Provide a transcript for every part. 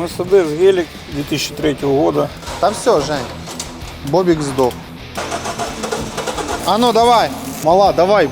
Мерседес Гелик 2003 года. Та все, Жень. Бобик сдох. А ну давай, мала, давай.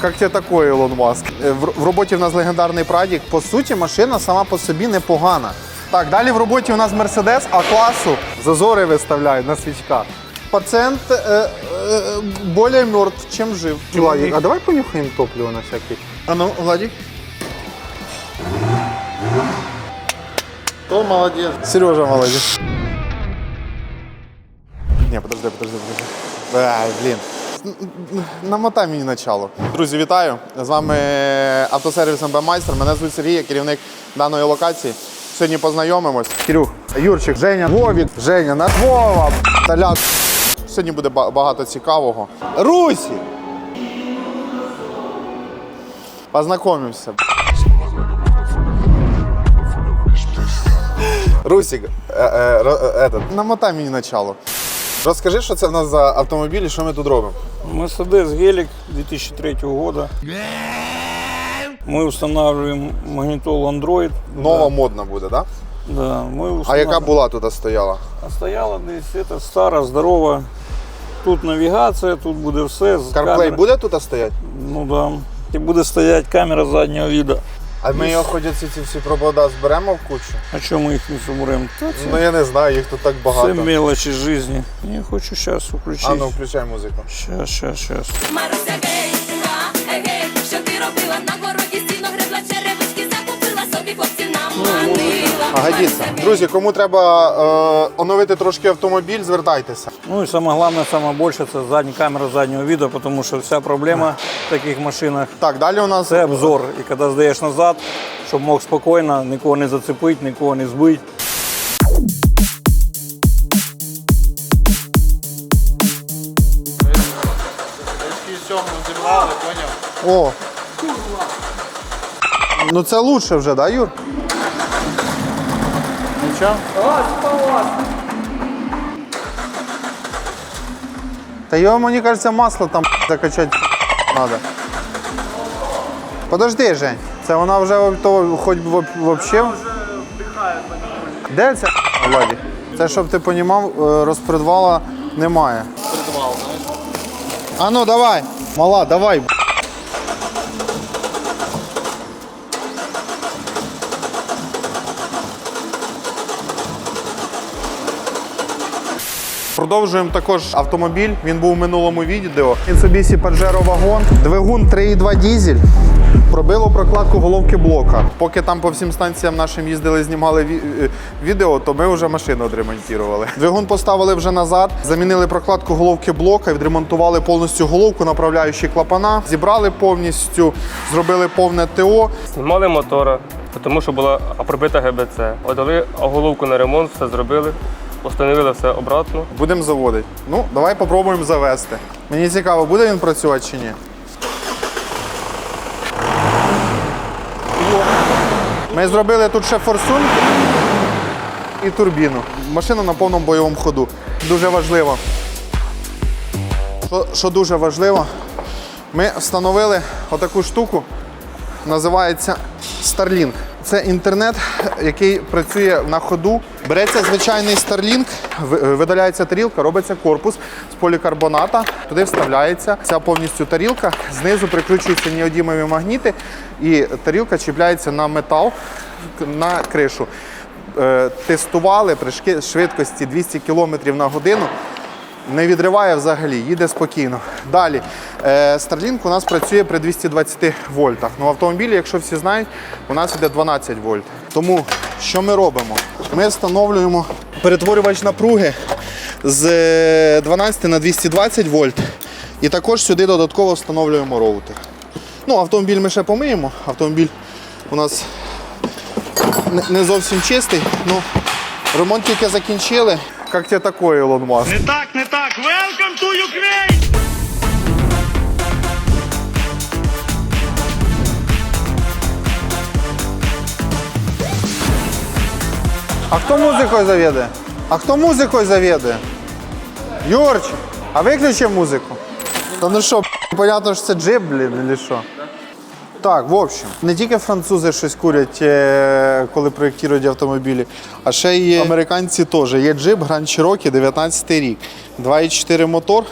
Как тебе такое, Ілон Маск? Е, В, в роботі в нас легендарний Прадік. По суті, машина сама по собі непогана. Так, далі в роботі у нас Мерседес А класу. Зазори виставляють на свічках. Пацієнт е, е, більше мертв, чим жив. Владик, а давай понюхаємо топливо на всякий. А ну, Владик. То молодець. Сережа молодець. Ні, подожди, подожди, подожди. Ай, блін. Намотай мені начало. Друзі, вітаю! З вами автосервіс МБ Майстер. Мене звуть Сергій, керівник даної локації. Сьогодні познайомимось. Кирюх, Юрчик, Женя, Вовік, Женя, наш Вова, Таляк. Сьогодні буде багато цікавого. Русі! Познайомимося. Русік, е, е, ро- е, этот, намотай мені начало. Розкажи, що це в нас за автомобіль і що ми тут робимо. Мерседес Гелик 2003 года. Мы устанавливаем магнитолу Android. Нова модна буде, так? Да? Да, мы А яка устанавливаем. була тут стояла? А стояла десь это стара, здорова. Тут навігація, тут буде все. з CarPlay камер- буде тут стояти? Ну да. І буде стояти камера заднього віду. А ми його ходять ці всі провода зберемо в кучу? А чому ми їх не? Це Ну я не знаю, їх тут так багато. Це мелочі жизни. Я хочу зараз включити. А ну включай музику. Щас, щас, щас. А годиться. Друзі, кому треба е, оновити трошки автомобіль, звертайтеся. Ну і саме головне, саме більше це задня камера заднього відео, тому що вся проблема в таких машинах Так, далі у нас це обзор. І коли здаєш назад, щоб мог спокійно нікого не зацепити, нікого не збити. О! Ну це лучше вже, да, Юр? Нічого? Та його, мені кажеться, масло там закачати треба. Подожди, Жень, це вона вже то, хоч взагалі. Де ця Владі? Це, щоб ти розумів, розпредвала немає. Розпредвал, знаєш? А ну давай, мала, давай. Продовжуємо також автомобіль. Він був у минулому відео. Mitsubishi Pajero Wagon, двигун 3,2 дізель. Пробило прокладку головки блока. Поки там по всім станціям нашим їздили, знімали е, відео, то ми вже машину відремонтували. Двигун поставили вже назад, замінили прокладку головки блока, відремонтували повністю головку, направляючі клапана, зібрали повністю, зробили повне ТО. Знімали мотора, тому що була пробита ГБЦ. Отдали головку на ремонт, все зробили, встановили все обратно. Будемо заводити. Ну, давай попробуємо завести. Мені цікаво, буде він працювати чи ні. Ми зробили тут ще форсунки і турбіну. Машина на повному бойовому ходу. Дуже важливо. Що, що дуже важливо, ми встановили отаку штуку, називається Starlink. Це інтернет, який працює на ходу. Береться звичайний Starlink, видаляється тарілка, робиться корпус з полікарбоната, туди вставляється ця повністю тарілка, знизу прикручуються неодімові магніти, і тарілка чіпляється на метал на кришу. Е, Тестували при швидкості 200 км на годину. Не відриває взагалі, їде спокійно. Далі. Е, Starlink у нас працює при 220 вольтах. Ну, в автомобілі, якщо всі знають, у нас йде 12 вольт. Тому що ми робимо? Ми встановлюємо перетворювач напруги з е, 12 на 220 вольт. І також сюди додатково встановлюємо роутер. Ну, автомобіль ми ще помиємо. Автомобіль у нас не зовсім чистий. Ну, ремонт тільки закінчили. Як тебе такое, Ілон Маск? Не так, не так. Welcome to Ukraine! А хто музикою завідує? А хто музикою завідує? Юрчик, а виключи музику. Та ну що, понятно, що це джип, блін, или що? Так, в общем, не тільки французи щось курять, е, коли проєктують автомобілі, а ще й американці теж. Є джип Grand Cherokee 19 рік, 2,4 мотор.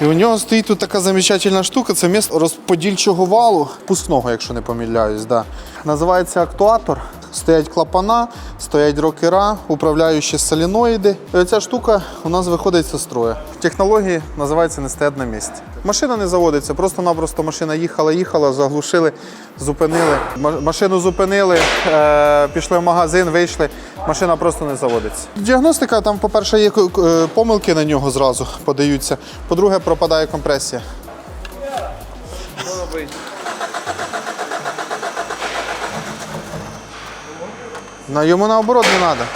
І у нього стоїть тут така замечательна штука, це місце розподільчого валу, пускного, якщо не помиляюсь. Да. Називається актуатор. Стоять клапана, стоять рокера, управляючі соліноїди. І оця штука у нас виходить зі строю. Технології називається не місці. Машина не заводиться, просто-напросто машина їхала, їхала, заглушили, зупинили. Машину зупинили, е, пішли в магазин, вийшли. Машина просто не заводиться. Діагностика там, по-перше, є е, помилки на нього зразу подаються. По-друге, пропадає компресія. На йому наоборот не треба.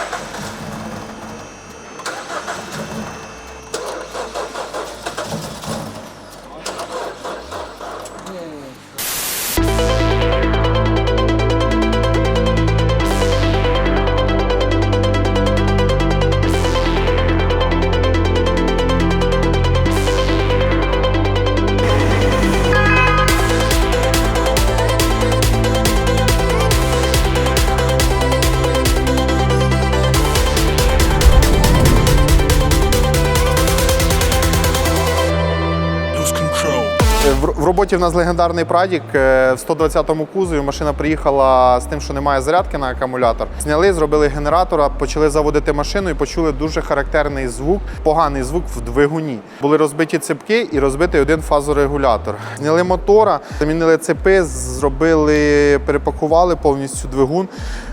Роботі в нас легендарний прадік е, в 120-му кузові. Машина приїхала з тим, що немає зарядки на акумулятор. Зняли, зробили генератора, почали заводити машину і почули дуже характерний звук, поганий звук в двигуні. Були розбиті цепки і розбитий один фазорегулятор. Зняли мотора, замінили цепи, зробили, перепакували повністю двигун.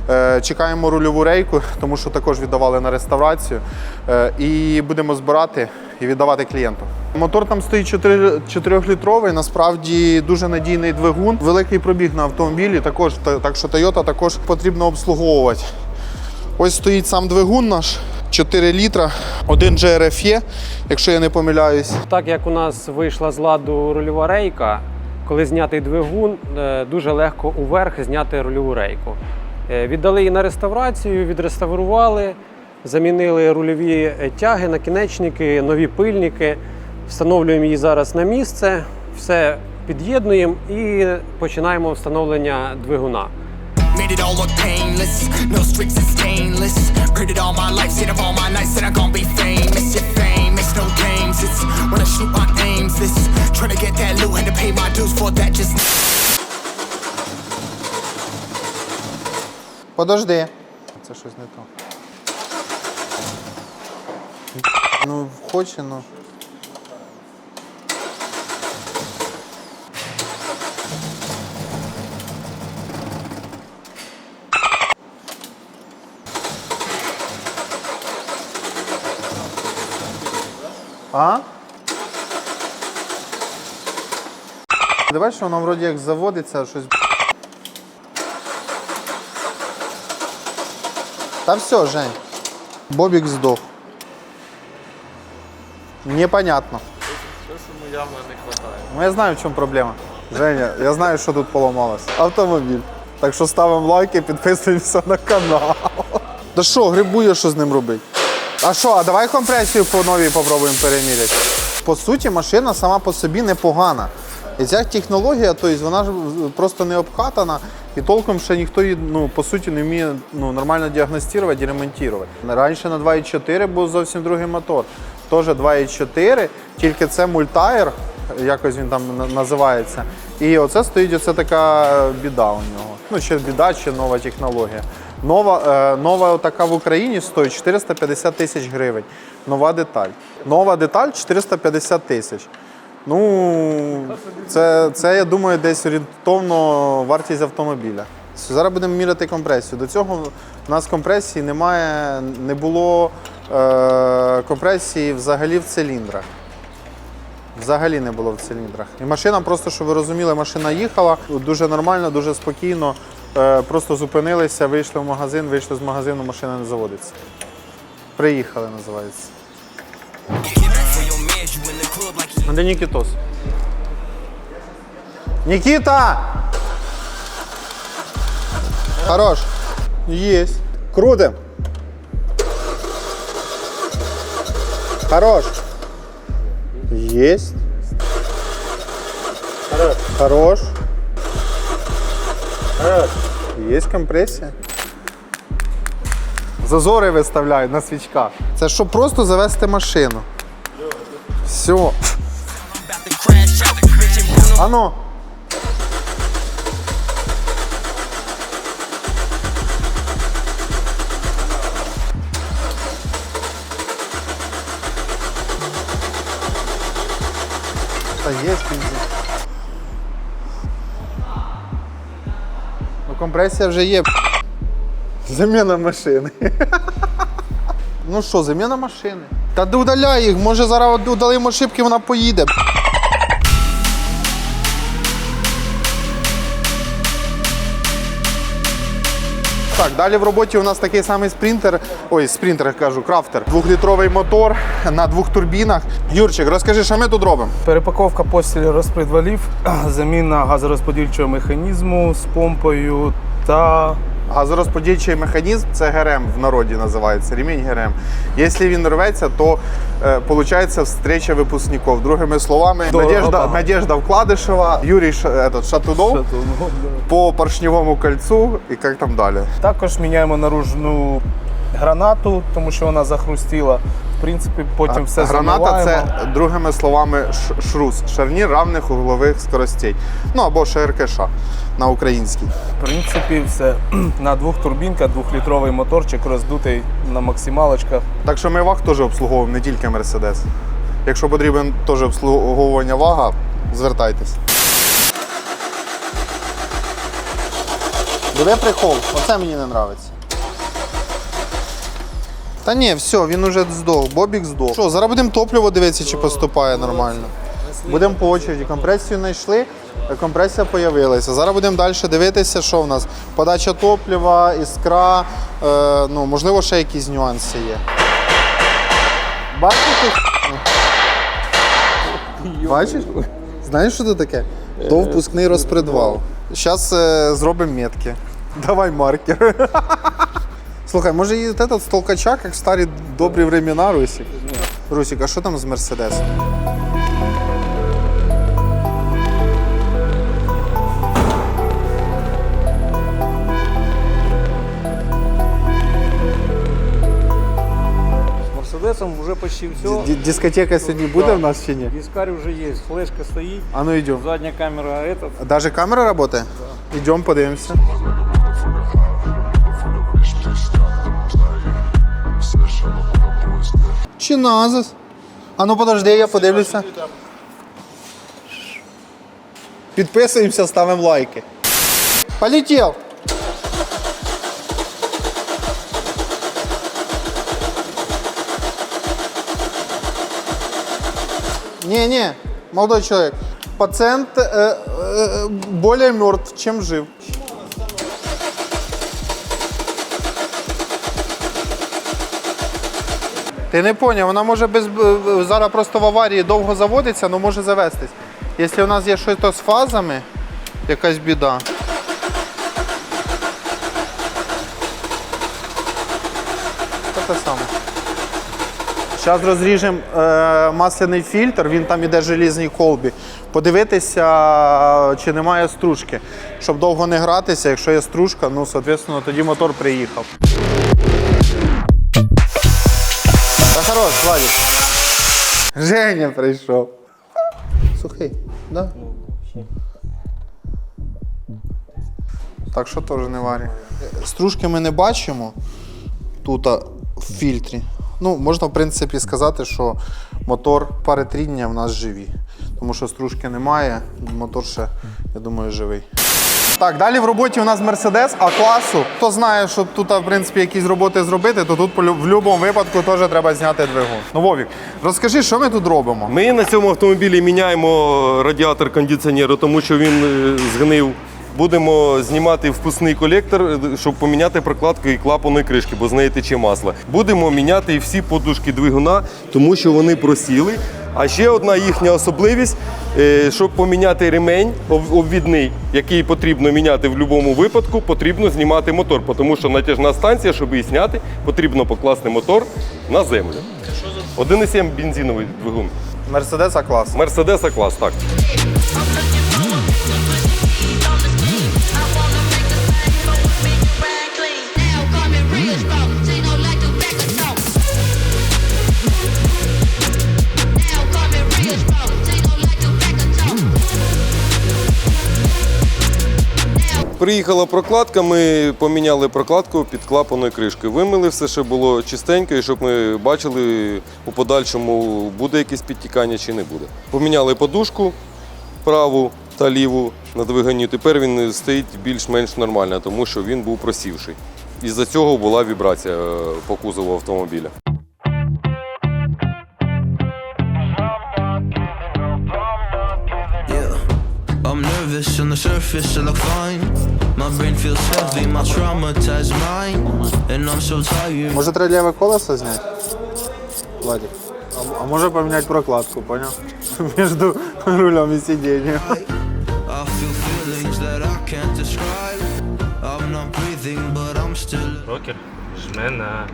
Е, Чекаємо рульову рейку, тому що також віддавали на реставрацію. Е, І будемо збирати і віддавати клієнту. Мотор там стоїть 4-літровий, насправді дуже надійний двигун. Великий пробіг на автомобілі, також, так що Toyota також потрібно обслуговувати. Ось стоїть сам двигун наш, 4 літра, один GRF є, якщо я не помиляюсь. Так як у нас вийшла з ладу рульова рейка, коли знятий двигун, е, дуже легко уверх зняти рульову рейку. Е, Віддали її на реставрацію, відреставрували, замінили рульові е, тяги, накінечники, нові пильники. Встановлюємо її зараз на місце, все під'єднуємо і починаємо встановлення двигуна. Made it all look painless, no streaks and stainless. Heard it all my life, said of all my nights that I'm gonna be famous. Your fame, it's no games. It's when I shoot my aims. This trying to get that loot, had to pay my dues for that. Just Подожди. Це щось не то. Ну, хоче, ну. А? Давай, що воно вроді як заводиться, а щось. Та все, Жень. Бобік здох. Непонятно. Ну я знаю, в чому проблема. Женя, я знаю, що тут поламалось. Автомобіль. Так що ставимо лайки, підписуємося на канал. Та що, грибує, що з ним робити? А що, а давай компресію по новій попробуємо переміряти. По суті, машина сама по собі непогана. І ця технологія, тобто вона ж просто не обкатана, і толком ще ніхто її, ну, по суті, не вміє ну, нормально діагностувати і ремонтувати. Раніше на 2.4 був зовсім другий мотор. Теж 2.4, тільки це мультайр, якось він там називається. І оце стоїть оце така е, біда у нього. Ну, чи біда, чи нова технологія. Нова, е, нова така в Україні стоїть 450 тисяч гривень. Нова деталь. Нова деталь 450 тисяч. Ну, це, це, я думаю, десь орієнтовно вартість автомобіля. Зараз будемо міряти компресію. До цього в нас компресії немає, не було е, компресії взагалі в циліндрах. Взагалі не було в циліндрах. І машина, просто щоб ви розуміли, машина їхала дуже нормально, дуже спокійно. Е, просто зупинилися, вийшли в магазин, вийшли з магазину, машина не заводиться. Приїхали, називається. А де Нікітос? Нікіта! Хорош. Есть. Крутим. Хорош. Есть. Хорош. Є компресія. Зазори виставляють на свічках. Це щоб просто завести машину. Все. Ано. Та є компресія вже є. Заміна машини. Ну що, заміна машини? Та удаляй їх, може зараз удалимо шибки, вона поїде. Так, далі в роботі у нас такий самий спринтер. Ой, спринтер, кажу, крафтер. Двохлітровий мотор на двох турбінах. Юрчик, розкажи, що ми тут робимо? Перепаковка постілі розпредвалів, заміна газорозподільчого механізму з помпою та Газорозподільчий механізм це ГРМ в народі називається, ремінь ГРМ. Якщо він рветься, то е, виходить встреча випускників. Другими словами, Надежда. Надежда Вкладишева, Юрій этот, Шатунов по поршневому кольцу і як там далі. також міняємо наружну гранату, тому що вона захрустіла. В принципі, потім все Граната замиваємо. це другими словами шрус, шарнір равних углових скоростей. Ну або ШРКШ на українській. В принципі, все. На двох турбінках, двохлітровий моторчик роздутий на максималочках. Так що ми ваг теж обслуговуємо, не тільки Мерседес. Якщо потрібен теж обслуговування вага, звертайтесь. Диви прикол, оце мені не подобається. Та ні, все, він уже здох, Бобік здох. Що, зараз будемо топливо дивитися, чи поступає нормально. Будемо по очереді. Компресію знайшли, компресія з'явилася. Зараз будемо далі дивитися, що в нас. Подача топлива, іскра, е, ну, можливо, ще якісь нюанси є. Бачиш тут? Бачиш? Знаєш, що це таке? То впускний розпредвал. Зараз зробимо метки. Давай маркер. Слухай, може і этот з толкача, як в старі добрі времена, Русік? Русік, а що там з Мерседесом? С Мерседесом уже почти все. Ді- Дискотека сьогодні буде в нас чи ні? Дискарь уже есть, флешка стоит, А ну йдемо. задняя камера этот. Даже камера працює? Йдемо, подивимося. Чи назис? А ну подожди, я подивлюся. Підписуємося, ставимо лайки. Полетів! Не-не, молодой человек. Пациент э, э, более мертв, чем жив. Ти не поняв, вона може без зараз просто в аварії довго заводиться, але може завестись. Якщо у нас є щось з фазами, якась біда. Це те саме. Зараз розріжемо е, масляний фільтр, він там іде в желізній колбі. Подивитися, чи немає стружки. Щоб довго не гратися, якщо є стружка, ну, соответственно, тоді мотор приїхав. Хорош. Женя прийшов. Сухий, да? Так що теж не варі. Стружки ми не бачимо тут в фільтрі. Ну, можна, в принципі, сказати, що мотор пари тріння в нас живі. Тому що стружки немає, мотор ще, я думаю, живий. Так, далі в роботі у нас Мерседес А класу. Хто знає, що тут, в принципі, якісь роботи зробити, то тут в будь-якому випадку теж треба зняти двигун. Ну, Вовік, розкажи, що ми тут робимо? Ми на цьому автомобілі міняємо радіатор кондиціонеру, тому що він е, згнив. Будемо знімати впускний колектор, е, щоб поміняти прокладку і клапаної кришки, бо з неї тече масло. Будемо міняти всі подушки двигуна, тому що вони просіли. А ще одна їхня особливість, е, щоб поміняти ремень обвідний, який потрібно міняти в будь-якому випадку, потрібно знімати мотор, тому що натяжна станція, щоб її зняти, потрібно покласти мотор на землю. 1,7 бензиновий двигун. Мерседес А клас. Мерседеса клас, так. Приїхала прокладка, ми поміняли прокладку під клапаною кришкою. Вимили все, щоб було чистенько, і щоб ми бачили у подальшому, буде якесь підтікання чи не буде. Поміняли подушку праву та ліву на двигуні. Тепер він стоїть більш-менш нормально, тому що він був просівший. Із-за цього була вібрація е, по кузову автомобіля. On the surface, I look fine. My brain feels heavy, my traumatized mind. And I'm so tired. Може треба ліве колесо зняти? Владик. А, а може поміняти прокладку, поняв? Між рулем і сидінням. I feel feelings that I can't describe. I'm not breathing, but I'm still. Рокер жме на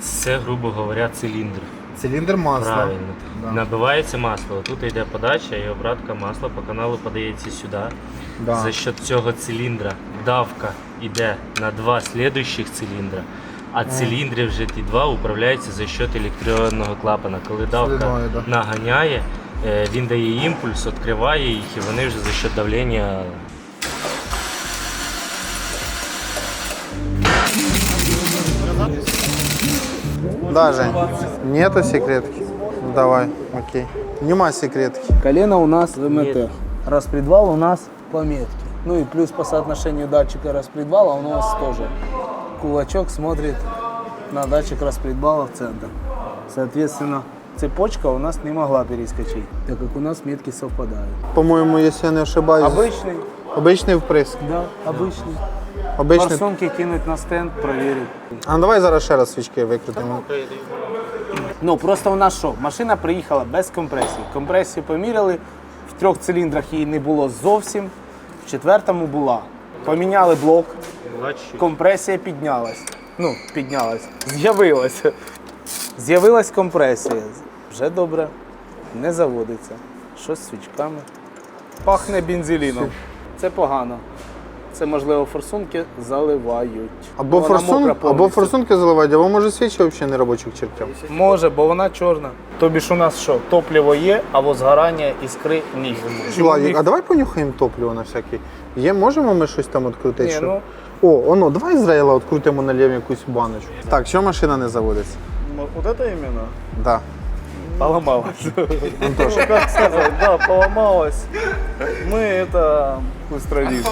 це, грубо говоря, циліндр. Циліндр масла. Правильно. Набивається масло. Тут йде подача і обратка масла по каналу подається сюди. Да. За счет цього циліндра давка йде на два слідуючих циліндра. А циліндри вже ті два управляються за счет електронного клапана. Коли давка Слідної, да. наганяє, е, він дає імпульс, відкриває їх, і вони вже за счет давлення Да, Жень. Нету секретки? Ну, Давай, окей. Нема секретки. Колено у нас ВМТ. Распредвал у нас по метке. Ну и плюс по соотношению датчика распредвала у нас тоже. Кулачок смотрит на датчик распредвала в центр. Соответственно, цепочка у нас не могла перескочить, так как у нас метки совпадают. По-моєму, якщо я не ошибаюсь, Обычный, обичний вприск. да, обычный. Обичний. Форсунки кинуть на стенд, проверить. А ну давай зараз ще раз свічки викрутимо. Ну просто у нас що? Машина приїхала без компресії. Компресію поміряли, в трьох циліндрах її не було зовсім, в четвертому була. Поміняли блок, компресія піднялась. Ну, піднялась. З'явилася. З'явилась компресія. Вже добре. Не заводиться. Що з свічками? Пахне бензеліном. Це погано. Це, можливо, форсунки заливають. Або, Вона форсун, мокра або повністю. форсунки заливати, або може свічі взагалі не робочих чертів. Може, бо вона чорна. Тобі ж у нас що, топливо є, або згорання іскри ні. Владик, а давай понюхаємо топливо на всякий. Є, можемо ми щось там відкрутити? Ні, що? ну- О, оно, давай Ізраїла відкрутимо налємо якусь баночку. Так, що машина не заводиться? Вот это именно? Да. Поломалась. Антош, Ну, как сказать, да, поломалась. Мы это устранили.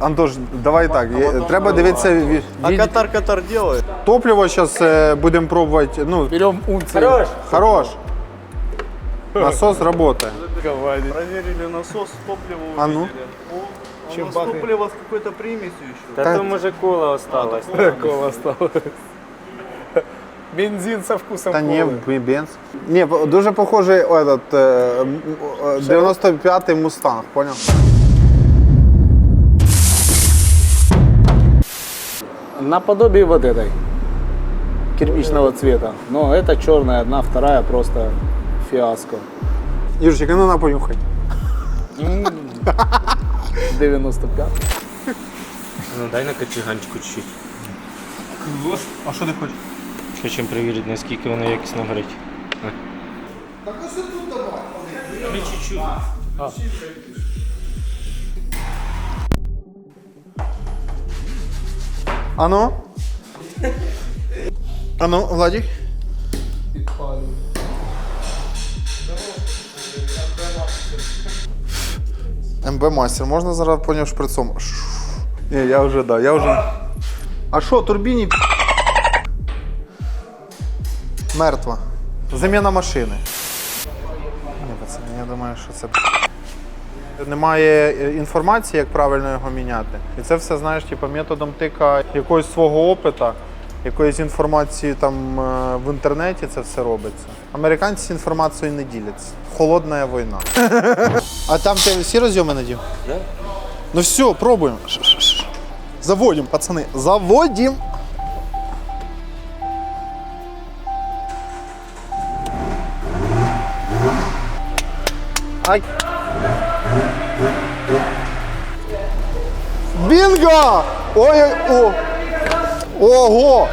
Антош, давай так. є- Треба дивитися. ві- від- катар делает? Топливо зараз будемо пробувати. Ну, Берем унцию. Хорош. хорош. Насос працює. Проверили насос, топливо А ну. Чем топливо с какой-то примесью еще. Та то може кола осталось. Кола осталось. Бензин со вкусом Та ні, колы. б- бенз. Ні, дуже похожий этот, е, м- е, 95-й мустанг, понял? Наподобие вот этой. Кирпичного цвета. Но это черная, одна, вторая просто фиаско. Юрчик, а ну на понюхай. 95. Ну дай на кочеганчику чуть-чуть. А що ти хочеш? Хочемо перевірити, наскільки воно якісно горить. Так ось тут давай. Ми чуть-чуть. А ну? А ну, Владик? МБ мастер, можна зараз по нього шприцом? Ні, я вже, да, я вже. А що, турбіні? Мертва. Заміна машини. Ні, пацани, я думаю, що це. Немає е, інформації, як правильно його міняти. І це все, знаєш, типу, методом тика якогось свого опита, якоїсь інформації там е, в інтернеті це все робиться. Американці інформацією не діляться. Холодна війна. А там ти всі розйоми надів? Так. Ну все, пробуємо. Заводимо, пацани. Заводимо. Ай. Бінго! Ой, о! Ого!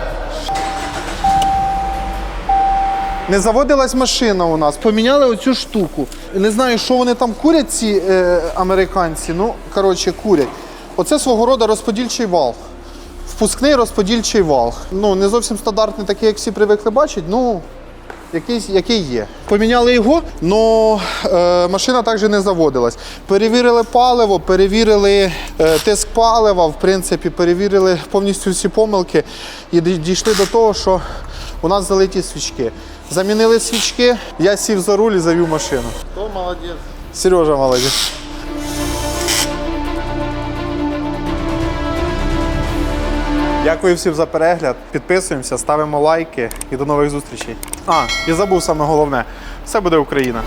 Не заводилась машина у нас. Поміняли оцю штуку. Не знаю, що вони там курять, ці е, американці. Ну, коротше, курять. Оце свого роду розподільчий вал. Впускний розподільчий вал. Ну, не зовсім стандартний, такий, як всі привикли бачити, ну, якийсь, який є. Поміняли його, але е, машина також не заводилась. Перевірили паливо, перевірили е, тиск палива, в принципі, перевірили повністю всі помилки і дійшли до того, що у нас залиті свічки. Замінили свічки, я сів за руль і завів машину. Хто молодець? Сережа молодець. Дякую всім за перегляд. Підписуємося, ставимо лайки і до нових зустрічей. А, і забув саме головне: все буде Україна.